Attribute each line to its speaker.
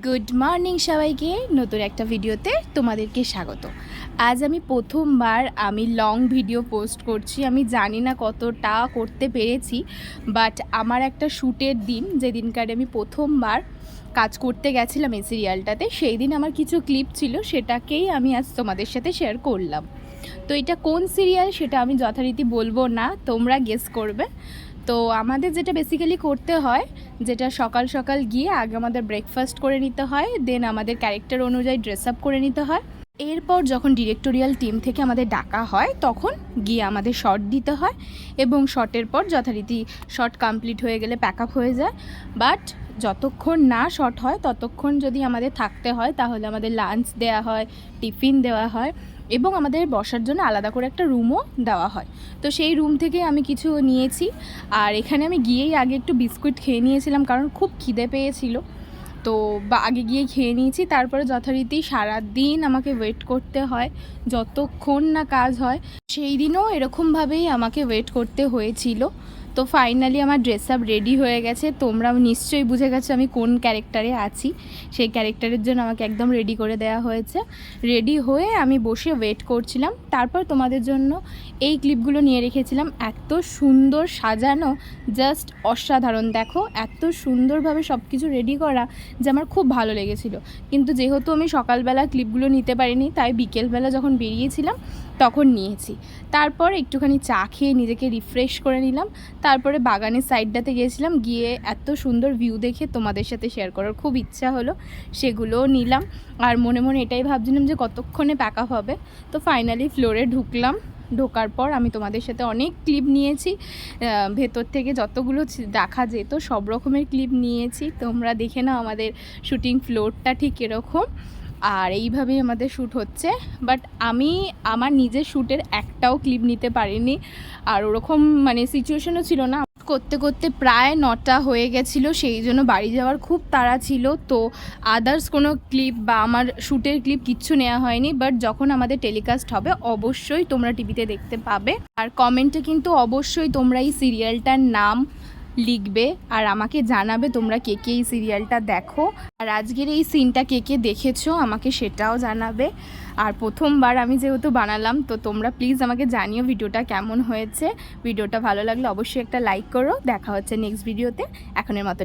Speaker 1: Good morning সবাইকে, নতুন একটা ভিডিওতে তোমাদেরকে স্বাগত। আজ আমি প্রথমবার আমি লং ভিডিও পোস্ট করছি। আমি জানি না কতটা করতে পেরেছি বাট আমার একটা শ্যুটের দিন যেদিনকার আমি প্রথমবার কাজ করতে গেছিলাম এই সিরিয়ালটাতে সেই দিন আমার কিছু ক্লিপ ছিল, সেটাকেই আমি আজ তোমাদের সাথে শেয়ার করলাম। তো এটা কোন সিরিয়াল সেটা আমি যথারীতি বলব না, তোমরা গেস করবে। তো আমাদের যেটা বেসিক্যালি করতে হয়, যেটা সকাল সকাল গিয়ে আগে আমাদের ব্রেকফাস্ট করে নিতে হয় দেন আমাদের ক্যারেক্টার অনুযায়ী ড্রেস আপ করে নিতে হয়। এরপর যখন ডিরেক্টোরিয়াল টিম থেকে আমাদের ডাকা হয়, তখন গিয়ে আমাদের শর্ট দিতে হয় এবং শর্টের পর যথারীতি শর্ট কমপ্লিট হয়ে গেলে প্যাক আপ হয়ে যায়। বাট যতক্ষণ না শর্ট হয়, ততক্ষণ যদি আমাদের থাকতে হয়, তাহলে আমাদের লাঞ্চ দেওয়া হয় টিফিন দেওয়া হয়। এবং আমাদের বসার জন্য আলাদা করে একটা রুমও দেওয়া হয়। তো সেই রুম থেকে আমি কিছু নিয়েছি। আর এখানে আমি গিয়েই আগে একটু বিস্কুট খেয়ে নিয়েছিলাম কারণ খুব খিদে পেয়েছিল। তো বা আগে গিয়ে খেয়ে নিয়েছি। তারপরে যথারীতি সারাদিন আমাকে ওয়েট করতে হয়, যতক্ষণ না কাজ হয়। সেই দিনও এরকমভাবেই আমাকে ওয়েট করতে হয়েছিল। তো ফাইনালি আমার ড্রেস আপ রেডি হয়ে গেছে। তোমরাও নিশ্চয়ই বুঝে গেছো আমি কোন ক্যারেক্টারে আছি। সেই ক্যারেক্টারের জন্য আমাকে একদম রেডি করে দেওয়া হয়েছে। রেডি হয়ে আমি বসে ওয়েট করছিলাম। তারপর তোমাদের জন্য এই ক্লিপগুলো নিয়ে রেখেছিলাম। এত সুন্দর সাজানো জাস্ট অসাধারণ। দেখো, এত সুন্দরভাবে সব কিছু রেডি করা যে আমার খুব ভালো লেগেছিল। কিন্তু যেহেতু আমি সকালবেলা ক্লিপগুলো নিতে পারিনি, তাই বিকেলবেলা যখন বেরিয়েছিলাম, তখন নিয়েছি। তারপর একটুখানি চা খেয়ে নিজেকে রিফ্রেশ করে নিলাম। তারপরে বাগানের সাইডটাতে গিয়েছিলাম, গিয়ে এত সুন্দর ভিউ দেখে তোমাদের সাথে শেয়ার করার খুব ইচ্ছা হলো, সেগুলোও নিলাম। আর মনে মনে এটাই ভাবছিলাম যে কতক্ষণে প্যাক আপ হবে। তো ফাইনালি ফ্লোরে ঢুকলাম, ঢোকার পর আমি তোমাদের সাথে অনেক ক্লিপ নিয়েছি। ভেতর থেকে যতগুলো দেখা যেত সব রকমের ক্লিপ নিয়েছি। তোমরা দেখে নাও আমাদের শুটিং ফ্লোরটা ঠিক এরকম। আর এইভাবেই আমাদের শ্যুট হচ্ছে। বাট আমি আমার নিজের শ্যুটের একটাও ক্লিপ নিতে পারিনি। আর ওরকম মানে সিচুয়েশনও ছিল না। করতে করতে প্রায় নটা হয়ে গেছিল, সেই জন্য বাড়ি যাওয়ার খুব তাড়া ছিল। তো আদার্স কোনো ক্লিপ বা আমার শ্যুটের ক্লিপ কিচ্ছু নেওয়া হয়নি। বাট যখন আমাদের টেলিকাস্ট হবে, অবশ্যই তোমরা টিভিতে দেখতে পাবে। আর কমেন্টে কিন্তু অবশ্যই তোমরা এই সিরিয়ালটার নাম লিখবে আর আমাকে জানাবে তোমরা কে কে এই সিরিয়ালটা দেখো। আর আজকের এই সিনটা কে কে দেখেছ আমাকে সেটাও জানাবে। আর প্রথমবার আমি যেহেতু বানালাম, তো তোমরা প্লিজ আমাকে জানিও ভিডিওটা কেমন হয়েছে। ভিডিওটা ভালো লাগলে অবশ্যই একটা লাইক করো। দেখা হচ্ছে নেক্সট ভিডিওতে এখনের মতো